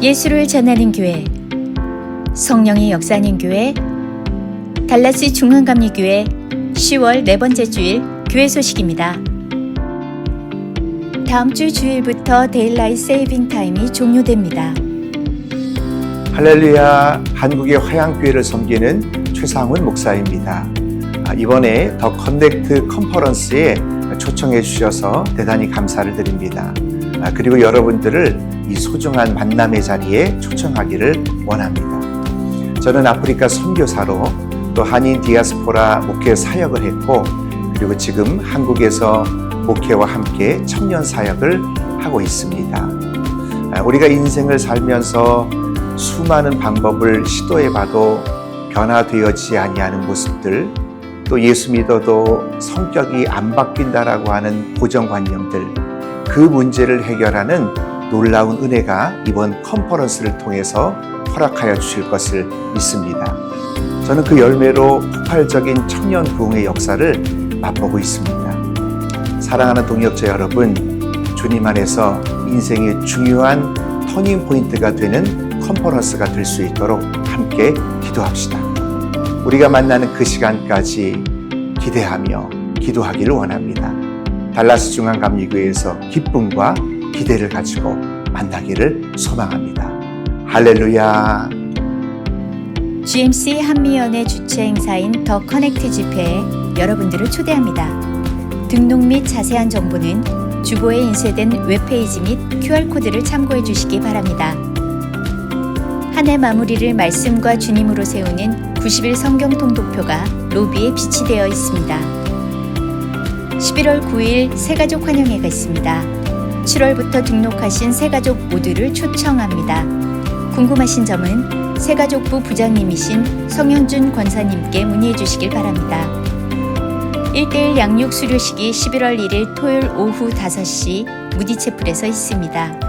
예수를 전하는 교회 성령의 역사하는 교회 달라스 중앙감리교회 10월 네 번째 주일 교회 소식입니다. 다음 주 주일부터 데일라이 세이빙 타임이 종료됩니다. 할렐루야 한국의 화양교회를 섬기는 최상훈 목사입니다. 아, 이번에 더 커넥트 컨퍼런스에 초청해 주셔서 대단히 감사를 드립니다. 아, 그리고 여러분들을 이 소중한 만남의 자리에 초청하기를 원합니다. 저는 아프리카 선교사로 또 한인 디아스포라 목회 사역을 했고 그리고 지금 한국에서 목회와 함께 청년 사역을 하고 있습니다. 아, 우리가 인생을 살면서 수많은 방법을 시도해 봐도 변화되어지지 아니하는 모습들, 또 예수 믿어도 성격이 안 바뀐다라고 하는 고정관념들, 그 문제를 해결하는 놀라운 은혜가 이번 컨퍼런스를 통해서 허락하여 주실 것을 믿습니다. 저는 그 열매로 폭발적인 청년 부흥의 역사를 맛보고 있습니다. 사랑하는 동역자 여러분, 주님 안에서 인생의 중요한 터닝 포인트가 되는 컨퍼런스가 될 수 있도록 함께 기도합시다. 우리가 만나는 그 시간까지 기대하며 기도하기를 원합니다. 달라스 중앙감리교회에서 기쁨과 기대를 가지고 만나기를 소망합니다. 할렐루야. GMC 한미연의 주최 행사인 더 커넥트 집회에 여러분들을 초대합니다. 등록 및 자세한 정보는 주보에 인쇄된 웹페이지 및 QR코드를 참고해 주시기 바랍니다. 한 해 마무리를 말씀과 주님으로 세우는 90일 성경 통독표가 로비에 비치되어 있습니다. 11월 9일 새가족 환영회가 있습니다. 7월부터 등록하신 새가족 모두를 초청합니다. 궁금하신 점은 새가족부 부장님이신 성현준 권사님께 문의해 주시길 바랍니다. 1대1 양육 수료식이 11월 1일 토요일 오후 5시 무디체플에서 있습니다.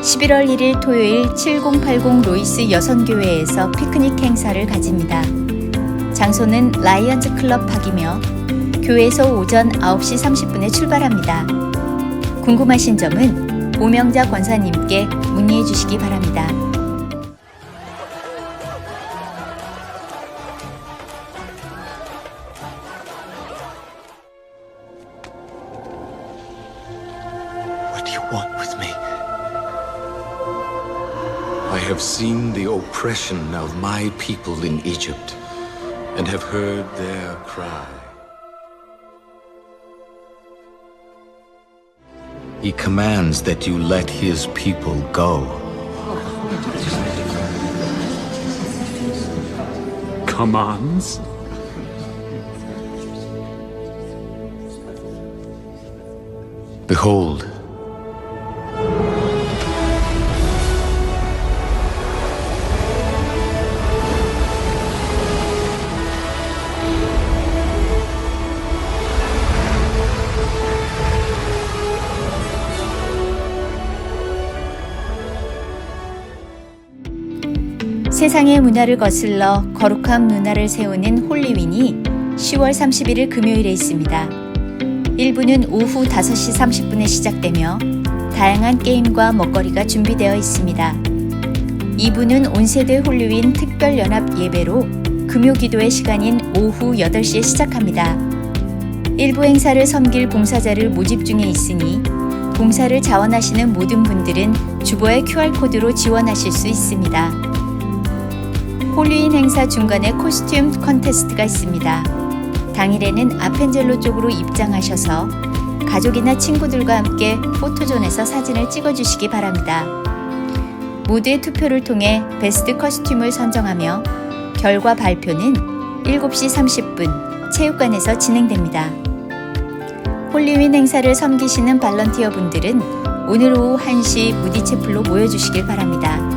11월 1일 토요일 7080 로이스 여선교회에서 피크닉 행사를 가집니다. 장소는 라이언즈 클럽 밖이며 교회에서 오전 9시 30분에 출발합니다. 궁금하신 점은 오명자 권사님께 문의해 주시기 바랍니다. Oppression of my people in Egypt and have heard their cry. He commands that you let his people go. commands? Behold, 세상의 문화를 거슬러 거룩한 문화를 세우는 홀리윈이 10월 31일 금요일에 있습니다. 1부는 오후 5시 30분에 시작되며 다양한 게임과 먹거리가 준비되어 있습니다. 2부는 온세대 홀리윈 특별연합 예배로 금요 기도의 시간인 오후 8시에 시작합니다. 일부 행사를 섬길 봉사자를 모집 중에 있으니 봉사를 자원하시는 모든 분들은 주보의 QR코드로 지원하실 수 있습니다. 홀리인 행사 중간에 코스튬 컨테스트가 있습니다. 당일에는 아펜젤로 쪽으로 입장하셔서 가족이나 친구들과 함께 포토존에서 사진을 찍어주시기 바랍니다. 모두의 투표를 통해 베스트 커스튬을 선정하며 결과 발표는 7시 30분 체육관에서 진행됩니다. 홀리윈 행사를 섬기시는 발런티어 분들은 오늘 오후 1시 무디체플로 모여주시길 바랍니다.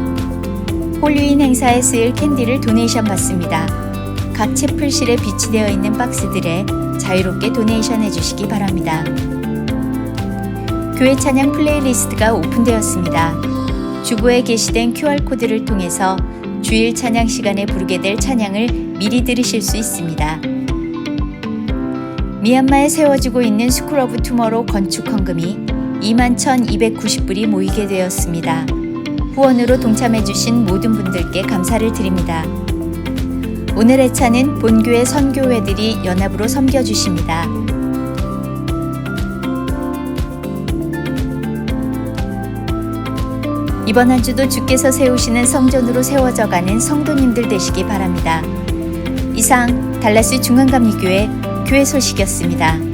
홀리윈 행사에 쓰일 캔디를 도네이션 받습니다. 각 채플실에 비치되어 있는 박스들에 자유롭게 도네이션 해주시기 바랍니다. 교회 찬양 플레이리스트가 오픈되었습니다. 주보에 게시된 QR코드를 통해서 주일 찬양 시간에 부르게 될 찬양을 미리 들으실 수 있습니다. 미얀마에 세워지고 있는 스쿨 오브 투머로 건축 헌금이 21,290불이 모이게 되었습니다. 후원으로 동참해주신 모든 분들께 감사를 드립니다. 오늘 애차는 본교회 선교회들이 연합으로 섬겨주십니다. 이번 한 주도 주께서 세우시는 성전으로 세워져 가는 성도님들 되시기 바랍니다. 이상 달라스 중앙감리교회 교회 소식이었습니다.